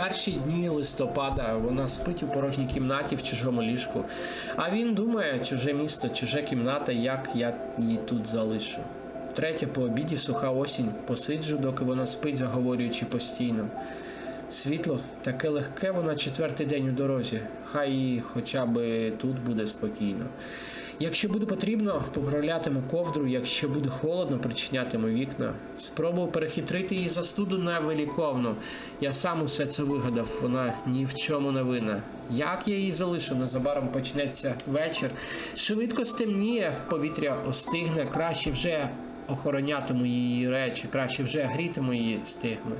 перші дні листопада вона спить у порожній кімнаті в чужому ліжку. А він думає, чуже місто, чуже кімната, як я її тут залишу. Третє по обіді суха осінь. Посиджу, доки вона спить, заговорюючи постійно. Світло таке легке, вона четвертий день у дорозі. Хай хоча б тут буде спокійно. Якщо буде потрібно, поправлятиму ковдру, якщо буде холодно, причинятиму вікна. Спробую перехитрити її застуду невиліковну. Я сам усе це вигадав, вона ні в чому не винна. Як я її залишу, незабаром почнеться вечір. Швидко стемніє, повітря остигне, краще вже охоронятиму її речі, краще вже грітиму її стигми.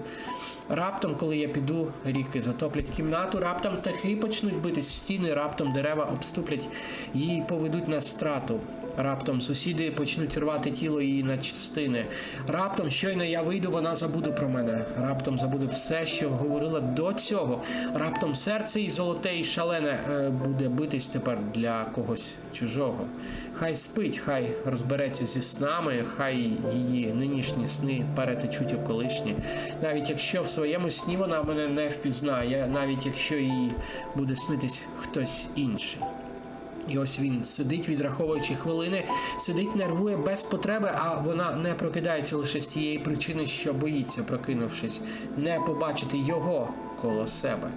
Раптом, коли я піду, ріки затоплять кімнату, раптом птахи почнуть битись в стіни, раптом дерева обступлять її і поведуть на страту. Раптом сусіди почнуть рвати тіло її на частини. Раптом, щойно я вийду, вона забуде про мене. Раптом забуде все, що говорила до цього. Раптом серце її золоте і шалене е, буде битись тепер для когось чужого. Хай спить, хай розбереться зі снами, хай її нинішні сни перетечуть у колишні. Навіть якщо в своєму сні вона мене не впізнає, навіть якщо їй буде снитись хтось інший. І ось він сидить, відраховуючи хвилини, сидить, нервує без потреби, а вона не прокидається лише з тієї причини, що боїться, прокинувшись, не побачити його коло себе.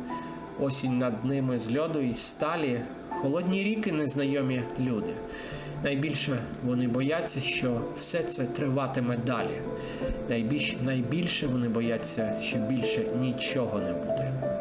Осінь над ними з льоду і сталі, холодні ріки, незнайомі люди. Найбільше вони бояться, що все це триватиме далі. Найбільше, найбільше вони бояться, що більше нічого не буде.